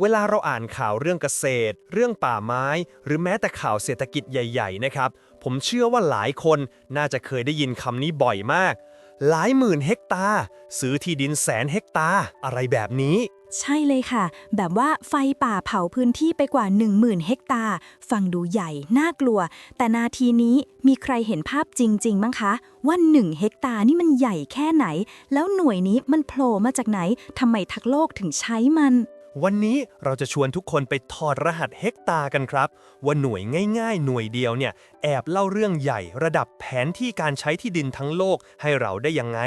เวลาเราอ่านข่าวเรื่องเกษตร เรื่องป่าไม้ หรือแม้แต่ข่าวเศรษฐกิจใหญ่ๆนะครับ ผมเชื่อว่าหลายคนน่าจะเคยได้ยินคำนี้บ่อยมาก หลายหมื่นเฮกตาร์ซื้อที่ดินแสนเฮกตาร์อะไรแบบนี้ ใช่เลยค่ะ แบบว่าไฟป่าเผาพื้นที่ไปกว่า 10,000 เฮกตาร์ฟังดูใหญ่ น่ากลัว แต่นาทีนี้มีใครเห็นภาพจริงๆมั้งคะ ว่า 1 เฮกตาร์นี่มันใหญ่แค่ไหน แล้วหน่วยนี้มันโผล่มาจากไหนทำไมทักโลกถึงใช้มัน วันนี้เราจะชวนทุกคนไปถอดรหัสเฮกตาร์กันครับ ว่าหน่วยง่ายๆ หน่วยเดียวเนี่ย แอบเล่าเรื่องใหญ่ระดับแผนที่การใช้ที่ดินทั้งโลกให้เราได้ยังไง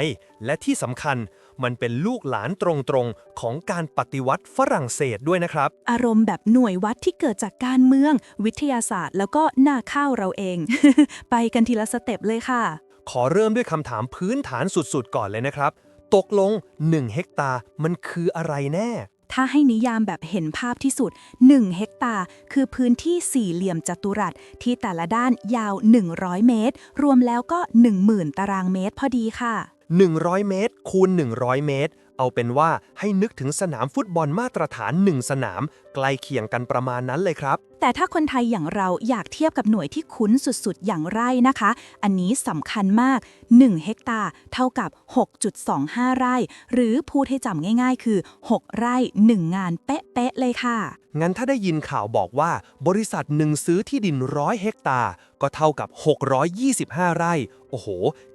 และที่สำคัญมันเป็นลูกหลานตรงๆ ของการปฏิวัติฝรั่งเศสด้วยนะครับ อารมณ์แบบหน่วยวัดที่เกิดจากการเมือง วิทยาศาสตร์ แล้วก็หน้าข้าวเราเอง ไปกันทีละสเต็ปเลยค่ะ ขอเริ่มด้วยคำถามพื้นฐานสุดๆ ก่อนเลยนะครับ ตกลง 1 เฮกตาร์มันคืออะไรแน่ ถ้าให้นิยามแบบเห็นภาพที่สุด 1 เฮกตาร์คือพื้นที่สี่เหลี่ยมจัตุรัส ที่แต่ละด้านยาว 100 เมตร รวมแล้วก็ 10,000 ตารางเมตรพอดีค่ะ 100 เมตร คูณ 100 เมตร เอาเป็นว่าให้นึกถึงสนามฟุตบอลมาตรฐาน 1 สนาม ใกล้เคียงกันประมาณนั้นเลยครับ แต่ถ้าคนไทยอย่างเราอยากเทียบกับหน่วยที่คุ้นสุดๆ อย่างไร่นะคะ อันนี้สำคัญมาก 1 เฮกตาร์เท่ากับ 6.25 ไร่ หรือพูดให้จำง่ายๆ คือ 6 ไร่ 1 งานเป๊ะๆเลยค่ะ งั้นถ้าได้ยินข่าวบอกว่า บริษัทหนึ่งซื้อที่ดินร้อยเฮกตาร์ก็เท่ากับ 625 ไร่ โอ้โห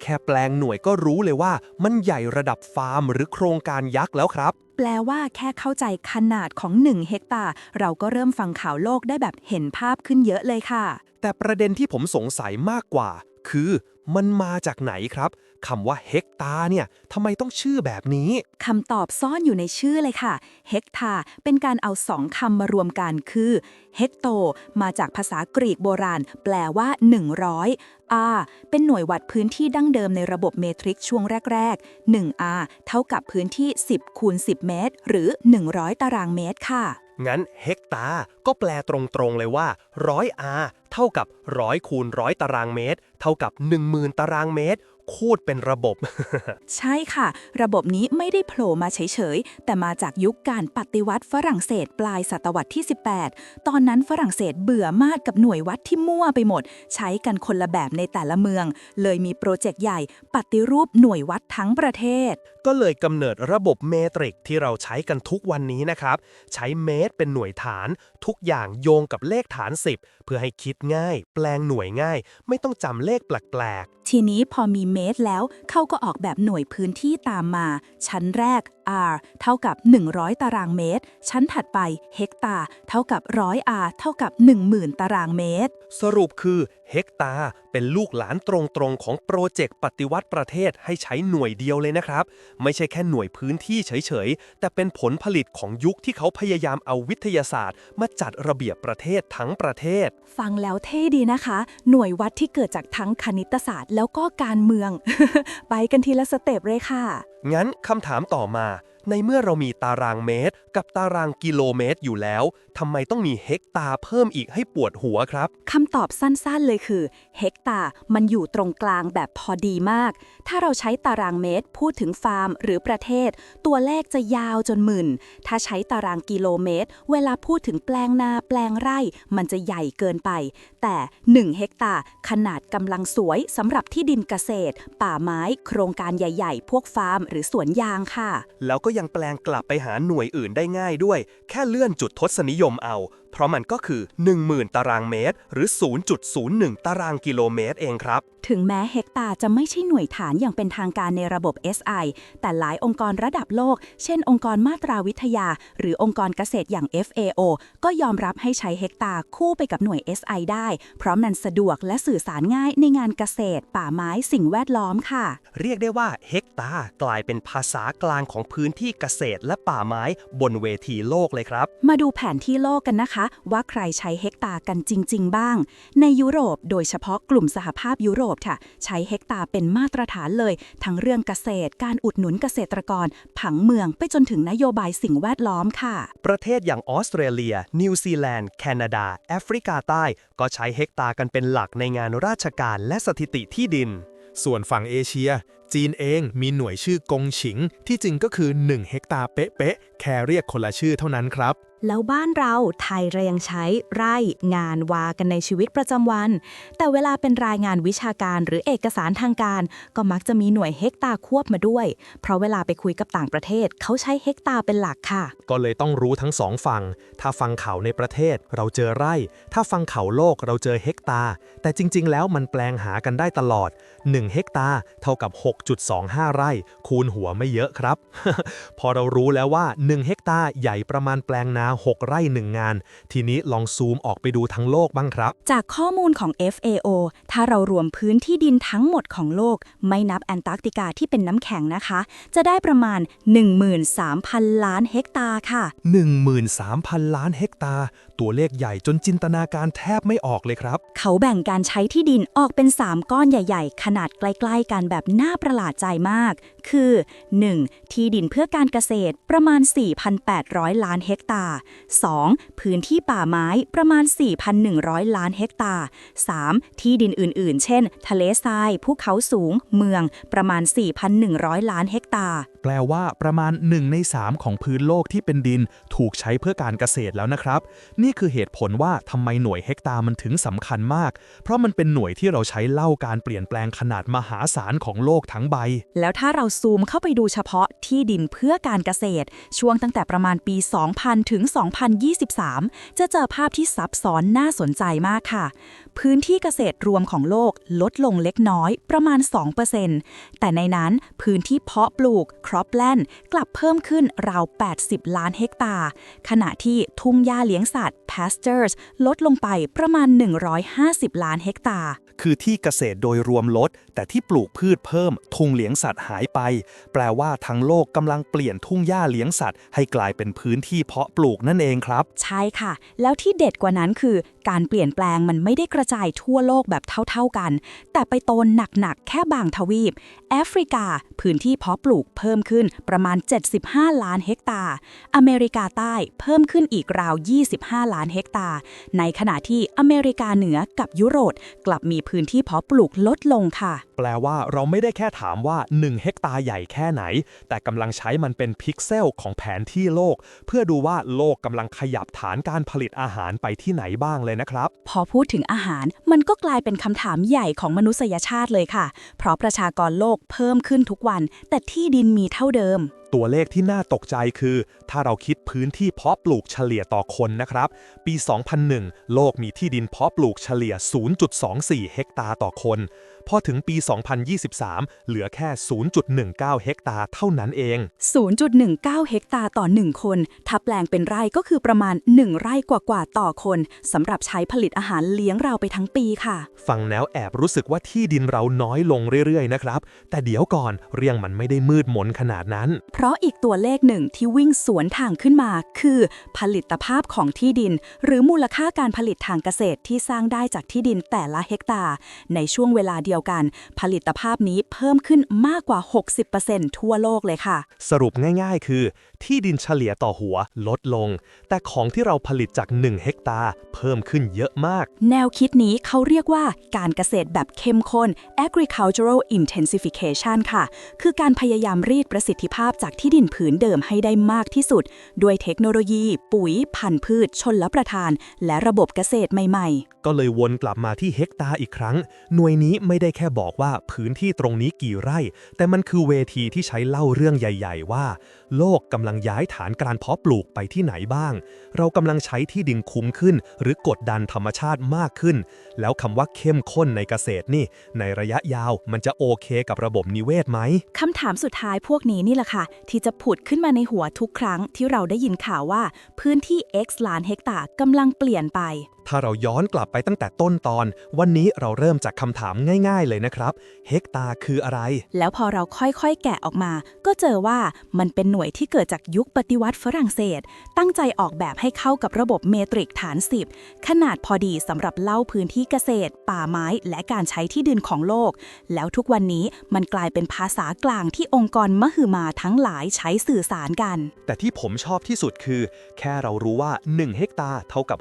แค่แปลงหน่วยก็รู้เลยว่ามันใหญ่ระดับฟาร์มหรือโครงการยักษ์แล้วครับ แปลว่าแค่เข้าใจขนาดของ 1 เฮกตาร์เราก็เริ่มฟังข่าวโลกได้แบบเห็นภาพขึ้นเยอะเลยค่ะ แต่ประเด็นที่ผมสงสัยมากกว่า คือ มันมาจากไหนครับคำว่าเฮกตาร์เนี่ยทำไมต้องชื่อแบบนี้คำตอบซ่อนอยู่ในชื่อเลยค่ะเฮกตาร์เป็นการเอาสองคำมารวมกันคือเฮกโต มาจากภาษากรีกโบราณ แปลว่า 100 R เป็นหน่วยวัดพื้นที่ดั้งเดิมในระบบเมตริกช่วงแรก ๆ 1 R เท่ากับพื้นที่ 10คูณ10 เมตร หรือ 100 ตารางเมตรค่ะ งั้นเฮกตาร์ก็แปลตรงๆเลยว่า100 R เท่ากับ100คูณ100ตารางเมตร เท่ากับ 10,000 ตารางเมตร คูดเป็นระบบ ใช่ค่ะ ระบบนี้ไม่ได้โผล่มาเฉยๆ แต่มาจากยุคการปฏิวัติฝรั่งเศสปลายศตวรรษที่ 18 ตอนนั้นฝรั่งเศสเบื่อมากกับหน่วยวัดที่มั่วไปหมด ใช้กันคนละแบบในแต่ละเมือง เลยมีโปรเจกต์ใหญ่ ปฏิรูปหน่วยวัดทั้งประเทศ ก็เลยกำเนิดระบบเมตริกที่เราใช้กันทุกวันนี้นะครับ ใช้เมตรเป็นหน่วยฐาน ทุกอย่างโยงกับเลขฐาน 10 เพื่อให้คิดง่าย แปลงหน่วยง่าย ไม่ต้องจำเลขแปลกๆ ทีนี้พอมีเมตรแล้วเขาก็ออกแบบหน่วยพื้นที่ตามมา ชั้นแรก R เท่ากับ 100 ตารางเมตร ชั้นถัดไปเฮกตาร์เท่ากับ 100 R เท่ากับ 10,000 ตารางเมตรๆสรุปคือเฮกตาร์เป็นลูกหลานตรงๆ ของโปรเจกต์ปฏิวัติประเทศให้ใช้หน่วยเดียวเลยนะครับ ไม่ใช่แค่หน่วยพื้นที่เฉยๆ แต่เป็นผลผลิตของยุคที่เขาพยายามเอาวิทยาศาสตร์ มาจัดระเบียบประเทศทั้งประเทศ ฟังแล้วเท่ดีนะคะ หน่วยวัดที่เกิดจากทั้งคณิตศาสตร์ แล้วก็การเมือง ไปกันทีละสเต็ปเลยค่ะงั้นคำถามต่อมา ในเมื่อเรามีตารางเมตร กับตารางกิโลเมตรอยู่แล้วทำไมต้องมีเฮกตาร์เพิ่มอีกให้ปวดหัวครับคำตอบสั้นๆเลยคือ เฮกตาร์มันอยู่ตรงกลางแบบพอดีมาก ถ้าเราใช้ตารางเมตร พูดถึงฟาร์ม หรือประเทศ ตัวเลขจะยาวจนหมื่น ถ้าใช้ตารางกิโลเมตร เวลาพูดถึงแปลงนาแปลงไร่ มันจะใหญ่เกินไป แต่ 1 เฮกตาร์ขนาดกำลังสวยสำหรับที่ดินเกษตร ป่าไม้ โครงการใหญ่ ๆ พวกฟาร์ม หรือสวนยางค่ะ แล้วก็ยังแปลงกลับไปหาหน่วยอื่นได้ง่ายด้วย แค่เลื่อนจุดทศนิยมเอาเพราะมันก็คือ 10,000 ตารางเมตร หรือ 0.01 ตารางกิโลเมตรเองครับ ถึงแม้เฮกตาร์จะไม่ใช่หน่วยฐานอย่างเป็นทางการในระบบ SI แต่หลายองค์กรระดับโลก เช่น องค์กรมาตราวิทยา หรือองค์กรเกษตรอย่าง FAO ก็ยอมรับให้ใช้เฮกตาร์คู่ไปกับหน่วย SI ได้ เพราะมันสะดวกและสื่อสารง่ายในงานเกษตร ป่าไม้สิ่งแวดล้อมค่ะ เรียกได้ว่าเฮกตาร์กลายเป็นภาษากลางของพื้นที่เกษตรและป่าไม้บนเวทีโลกเลยครับ มาดูแผนที่โลกกันนะคะว่าใครใช้เฮกตาร์กันจริง ๆ บ้าง ในยุโรปโดยเฉพาะกลุ่มสหภาพยุโรปค่ะ ใช้เฮกตาร์เป็นมาตรฐานเลย ทั้งเรื่องเกษตร การอุดหนุนเกษตรกร ผังเมืองไปจนถึงนโยบายสิ่งแวดล้อมค่ะ ประเทศอย่างออสเตรเลีย นิวซีแลนด์ แคนาดา แอฟริกาใต้ ก็ใช้เฮกตาร์กันเป็นหลักในงานราชการและสถิติที่ดิน ส่วนฝั่งเอเชีย จีนเองมีหน่วยชื่อกงฉิง ที่จริงก็คือ 1 เฮกตาร์เป๊ะๆแค่เรียกคนละชื่อเท่านั้นครับ แล้วบ้านเราไทยเรายังใช้ไร่งานวากันในชีวิตประจำวัน แต่เวลาเป็นรายงานวิชาการหรือเอกสารทางการ ก็มักจะมีหน่วยเฮกตาร์ควบมาด้วย เพราะเวลาไปคุยกับต่างประเทศ เขาใช้เฮกตาร์เป็นหลักค่ะ ก็เลยต้องรู้ทั้งสองฝั่ง ถ้าฟังเขาในประเทศเราเจอไร่ ถ้าฟังเขาโลกเราเจอเฮกตาร์แต่จริง ๆ แล้วมันแปลงหากันได้ตลอด 1 เฮกตาร์เท่ากับ 6.25 ไร่ คูณหัวไม่เยอะครับ พอเรารู้แล้วว่า 1 เฮกตาร์ใหญ่ประมาณแปลงนา6 ไร่1งาน ทีนี้ลองซูมออกไปดูทั้งโลกบ้างครับ จากข้อมูลของ FAO ถ้าเรารวมพื้นที่ดินทั้งหมดของโลก ไม่นับแอนตาร์กติกาที่เป็นน้ำแข็งนะคะ จะได้ประมาณ 13,000 ล้านเฮกตาร์ค่ะ 13,000 ล้านเฮกตาร์ ตัวเลขใหญ่จนจินตนาการแทบไม่ออกเลยครับ เขาแบ่งการใช้ที่ดินออกเป็น 3 ก้อนใหญ่ ๆ ขนาดใกล้ ๆ กันแบบน่าประหลาดใจมาก คือ 1. ที่ดินเพื่อการเกษตรประมาณ 4,800 ล้านเฮกตาร์ 2. พื้นที่ป่าไม้ประมาณ 4,100 ล้านเฮกตาร์ 3. ที่ดินอื่นๆ เช่น ทะเลทราย ภูเขาสูง เมือง ประมาณ 4,100 ล้านเฮกตาร์ แปลว่าประมาณ 1 ใน 3 ของพื้นโลกที่เป็นดินถูกใช้เพื่อการเกษตรแล้วนะครับนี่ี่คือเหตุผลว่าทำไมหน่วยเฮกตาร์มันถึงสำคัญมาก เพราะมันเป็นหน่วยที่เราใช้เล่าการเปลี่ยนแปลงขนาดมหาศาลของโลกทั้งใบ แล้วถ้าเราซูมเข้าไปดูเฉพาะที่ดินเพื่อการเกษตร ช่วงตั้งแต่ประมาณปี 2000 ถึง 2023 จะเจอภาพที่ซับซ้อนน่าสนใจมากค่ะ พื้นที่เกษตรรวมของโลกลดลงเล็กน้อยประมาณ 2%แต่ในนั้นพื้นที่เพาะปลูกครอปแลนด์กลับเพิ่มขึ้นราว 80 ล้านเฮกตาร์ ขณะที่ทุ่งหญ้าเลี้ยงสัตว์ pastures ลดลงไปประมาณ 150 ล้านเฮกตาร์คือที่เกษตรโดยรวมลด แต่ที่ปลูกพืชเพิ่ม ทุ่งเลี้ยงสัตว์หายไป แปลว่าทั้งโลกกำลังเปลี่ยนทุ่งหญ้าเลี้ยงสัตว์ ให้กลายเป็นพื้นที่เพาะปลูกนั่นเองครับ ใช่ค่ะ แล้วที่เด็ดกว่านั้นคือ การเปลี่ยนแปลงมันไม่ได้กระจายทั่วโลกแบบเท่าๆกัน แต่ไปโตนหนักๆ แค่บางทวีป แอฟริกา พื้นที่เพาะปลูกเพิ่มขึ้นประมาณ 75 ล้านเฮกตาร์ อเมริกาใต้เพิ่มขึ้นอีกราว 25 ล้านเฮกตาร์ ในขณะที่อเมริกาเหนือกับยุโรปกลับมีพื้นที่เพาะปลูกลดลงค่ะ แปลว่าเราไม่ได้แค่ถามว่า 1 เฮกตาร์ใหญ่แค่ไหน แต่กำลังใช้มันเป็นพิกเซลของแผนที่โลก เพื่อดูว่าโลกกำลังขยับฐานการผลิตอาหารไปที่ไหนบ้างเลยนะครับ พอพูดถึงอาหารมันก็กลายเป็นคำถามใหญ่ของมนุษยชาติเลยค่ะ เพราะประชากรโลกเพิ่มขึ้นทุกวัน แต่ที่ดินมีเท่าเดิม ตัวเลขที่น่าตกใจคือ ถ้าเราคิดพื้นที่เพาะปลูกเฉลี่ยต่อคนนะครับ ปี 2001 โลกมีที่ดินเพาะปลูกเฉลี่ย 0.24 เฮกตาร์ต่อคน พอถึงปี 2023 เหลือแค่ 0.19 เฮกตาร์เท่านั้นเอง 0.19 เฮกตาร์ต่อ 1 คน ถ้าแปลงเป็นไร่ก็คือประมาณ 1 ไร่กว่าๆต่อคนสำหรับใช้ผลิตอาหารเลี้ยงเราไปทั้งปีค่ะ ฟังแล้วแอบรู้สึกว่าที่ดินเราน้อยลงเรื่อยๆนะครับ แต่เดี๋ยวก่อนเรื่องมันไม่ได้มืดมนขนาดนั้นเพราะอีกตัวเลขหนึ่งที่วิ่งสวนทางขึ้นมา คือผลิตภาพของที่ดิน หรือมูลค่าการผลิตทางเกษตรที่สร้างได้จากที่ดินแต่ละเฮกตาร์ในช่วงเวลาเดียวกัน ผลิตภาพนี้เพิ่มขึ้นมากกว่า 60%ทั่วโลกเลยค่ะ สรุปง่ายๆ คือที่ดินเฉลี่ยต่อหัวลดลง แต่ของที่เราผลิตจาก 1 เฮกตาร์เพิ่มขึ้นเยอะมาก แนวคิดนี้เขาเรียกว่าการเกษตรแบบเข้มข้น agricultural intensification ค่ะ คือการพยายามรีดประสิทธิภาพจากที่ดินผืนเดิมให้ได้มากที่สุด ด้วยเทคโนโลยี ปุ๋ย พันธุ์พืช ชนละประทาน และระบบเกษตรใหม่ ๆ ก็เลยวนกลับมาที่เฮกตาร์อีกครั้ง หน่วยนี้ไม่ได้แค่บอกว่าพื้นที่ตรงนี้กี่ไร่ แต่มันคือเวทีที่ใช้เล่าเรื่องใหญ่ ๆ ว่า โลกกำลังย้ายฐานการเพาะปลูกไปที่ไหนบ้าง เรากำลังใช้ที่ดินคุ้มขึ้น หรือกดดันธรรมชาติมากขึ้น แล้วคำว่าเข้มข้นในเกษตรนี่ ในระยะยาวมันจะโอเคกับระบบนิเวศไหมคำถามสุดท้ายพวกนี้นี่แหละค่ะ ที่จะผุดขึ้นมาในหัวทุกครั้งที่เราได้ยินข่าวว่า พื้นที่ X ล้านเฮกตาร์กำลังเปลี่ยนไป ถ้าเราย้อนกลับไปตั้งแต่ต้นตอน วันนี้เราเริ่มจากคำถามง่าย ๆ เลยนะครับ เฮกตาร์คืออะไร แล้วพอเราค่อยๆ แกะออกมา ก็เจอว่ามันเป็นหน่วยที่เกิดจากยุคปฏิวัติฝรั่งเศส ตั้งใจออกแบบให้เข้ากับระบบเมตริกฐาน 10 ขนาดพอดีสำหรับเล่าพื้นที่เกษตร ป่าไม้และการใช้ที่ดินของโลก แล้วทุกวันนี้มันกลายเป็นภาษากลางที่องค์กรมหึมาทั้งหลายใช้สื่อสารกัน แต่ที่ผมชอบที่สุดคือ แค่เรารู้ว่า 1 เฮกตาร์เท่ากับ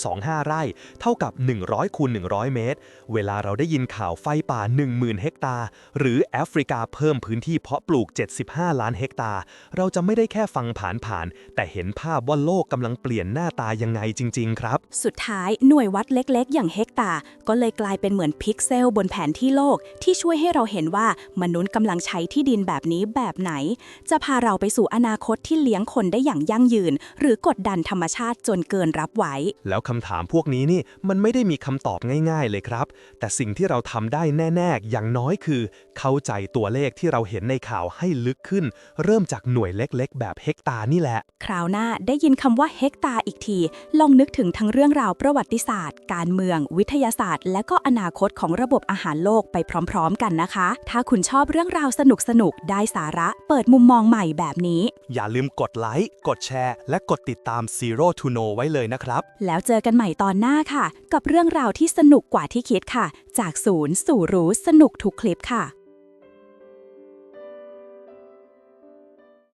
6.25ไร่ เท่ากับ 100คูณ100 เมตร เวลาเราได้ยินข่าวไฟป่า 10,000 เฮกตาร์ หรือแอฟริกาเพิ่มพื้นที่เพาะปลูก 75 ล้านเฮกตาร์ เราจะไม่ได้แค่ฟังผ่านๆ แต่เห็นภาพว่าโลกกำลังเปลี่ยนหน้าตายังไงจริง ๆ ครับ สุดท้ายหน่วยวัดเล็กๆ อย่างเฮกตาร์ก็เลยกลายเป็นเหมือนพิกเซลบนแผนที่โลก ที่ช่วยให้เราเห็นว่ามนุษย์กำลังใช้ที่ดินแบบนี้แบบไหน จะพาเราไปสู่อนาคตที่เลี้ยงคนได้อย่างยั่งยืน หรือกดดันธรรมชาติจนเกินรับไหวแล้วคำถามพวกนี้นี่มันไม่ได้มีคำตอบง่าย ๆ เลยครับ แต่สิ่งที่เราทำได้แน่ ๆ อย่างน้อยคือ เข้าใจตัวเลขที่เราเห็นในข่าวให้ลึกขึ้น เริ่มจากหน่วยเล็กๆ แบบเฮกตาร์นี่แหละ คราวหน้าได้ยินคำว่าเฮกตาร์อีกที ลองนึกถึงทั้งเรื่องราวประวัติศาสตร์ การเมือง วิทยาศาสตร์ และก็อนาคตของระบบอาหารโลกไปพร้อม ๆ กันนะคะ ถ้าคุณชอบเรื่องราวสนุกๆได้สาระเปิดมุมมองใหม่แบบนี้ อย่าลืมกดไลค์กดแชร์ และกดติดตาม Zero to Know ไว้เลยนะครับ แล้วเจอกันใหม่ตอนหน้าค่ะ กับเรื่องราวที่สนุกกว่าที่คิดค่ะ จากศูนย์สู่รู้สนุกทุกคลิปค่ะ